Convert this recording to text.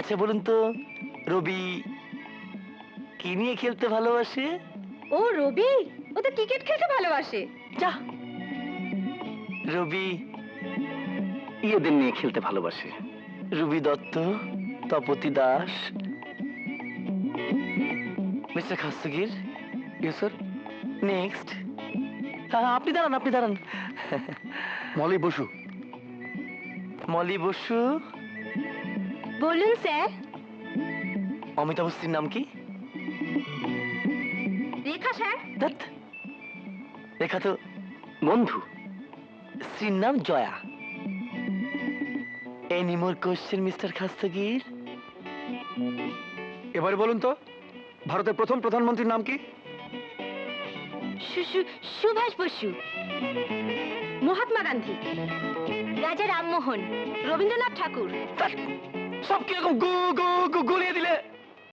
আচ্ছা বলুন তো রবি কি নিয়ে খেলতে ভালোবাসে? ও রবি? ও তো ক্রিকেট খেলতে ভালোবাসে। যা। রবি ইয়েদের নিয়ে খেলতে ভালোবাসে। Rabi Dutta Tapati Das. Mister Khastagir you sir next. আপনি দাঁড়ান আপনি দাঁড়ান। মলি বসু। মলি বসু বলুন স্যার। অমিতাভ স্ত্রীর নাম কি? রেখা স্যার। দত্ত রেখা তো বন্ধু। স্ত্রীর নাম Joya. Any more question mister Khastagir. এবারে বলুন তো ভারতের প্রথম প্রধানমন্ত্রীর নাম কি? সু- সু- সুভাষ বসু। মহাত্মা গান্ধী। রাজা রামমোহন। রবীন্দ্রনাথ ঠাকুর। Só porque com Google.